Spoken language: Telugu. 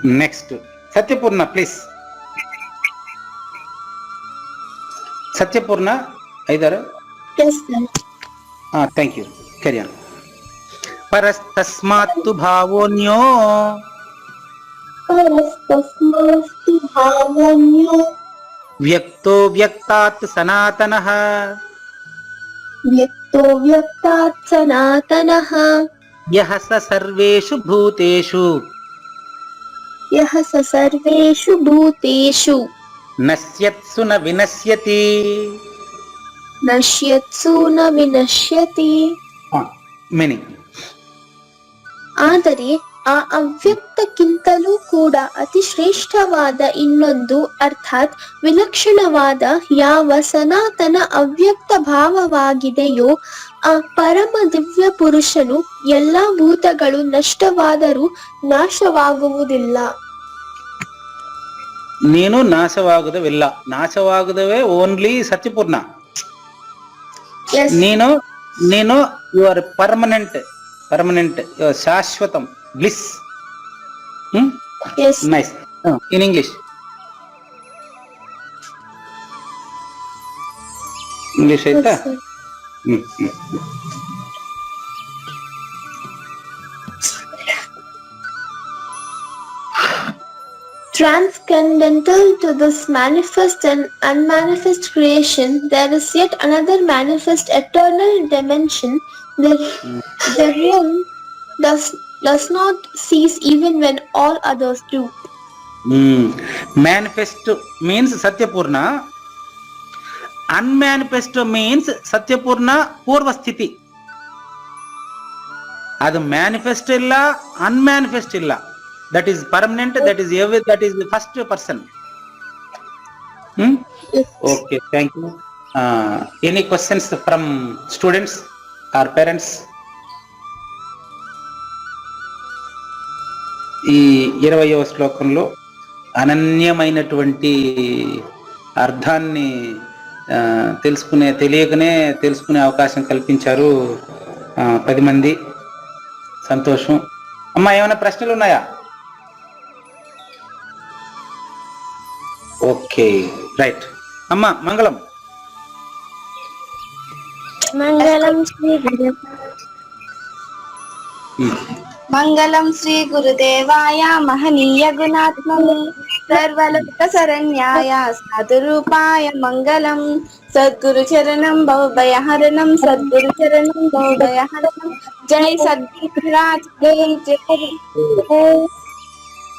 నెక్స్ట్ సత్యపూర్ణ ప్లీజ్ సత్యపూర్ణ ఐదారు థ్యాంక్ యూ కెరియర్ పరస్తస్మాత్తు భావోన్యో వ్యక్తో వ్యక్తాత్ సనాతన వ్యక్తో వ్యక్తాత్ సనాతన యహ సర్వేషు భూతేషు यः स सर्वेषु भूतेषु నశ్యత్సు న వినశ్యతి నశ్యత్సు న వినశ్యతి మీనింగ్ ಆದರೆ ಆ ಅವ್ಯಕ್ತಕ್ಕಿಂತಲೂ ಕೂಡ ಅತಿ ಶ್ರೇಷ್ಠವಾದ ಇನ್ನೊಂದು ಅರ್ಥಾತ್ ವಿಲಕ್ಷಣವಾದ ಯಾವ ಸನಾತನ ಅವ್ಯಕ್ತ ಭಾವವಾಗಿದೆಯೋ ಆ ಪರಮ ದಿವ್ಯ ಪುರುಷನು ಎಲ್ಲಾ ಭೂತಗಳು ನಷ್ಟವಾದರೂ ನಾಶವಾಗುವುದಿಲ್ಲ. ನೀನು ನಾಶವಾಗುದವಿಲ್ಲ ನಾಶವಾಗುದವೇ ಓನ್ಲಿ ಸತ್ಯಪೂರ್ಣ. ನೀನು ನೀನು ಯುವರ್ ಪರ್ಮನೆಂಟ್ ಪರ್ಮನೆಂಟ್ ಶಾಶ್ವತಂ. bliss. Hmm? yes. Nice. Oh, in english. English ಆಯ್ತಾ hmm, hmm. Transcendental to this manifest and unmanifest creation, there is yet another manifest eternal dimension, the, the hmm. realm does does not cease even when all others do. Manifesto means సత్యపూర్ణ అన్మానిఫెస్టో means సత్యపూర్ణ పూర్వస్థితి అది మేనిఫెస్టో ఇల్లా అన్మానిఫెస్టో ఇల్లా that is permanent that is ఎవరి that is the first person okay thank you any questions from students or parents ఈ ఇరవయవ శ్లోకంలో అనన్యమైనటువంటి అర్థాన్ని తెలుసుకునే తెలియకనే తెలుసుకునే అవకాశం కల్పించారు పది మంది. సంతోషం. అమ్మా ఏమైనా ప్రశ్నలు ఉన్నాయా? Okay right. అమ్మా మంగళం. మంగళం శ్రీ మంగళం శ్రీ గురుదేవాయ మహనీయ గుణాత్మని సర్వలోక శరణ్యాయ సాధురూపాయ మంగళం. సద్గురు చరణం భవభయహరణం సద్గురు చరణం భవభయహరణం జై సద్గురు మహారాజ్ జై జై.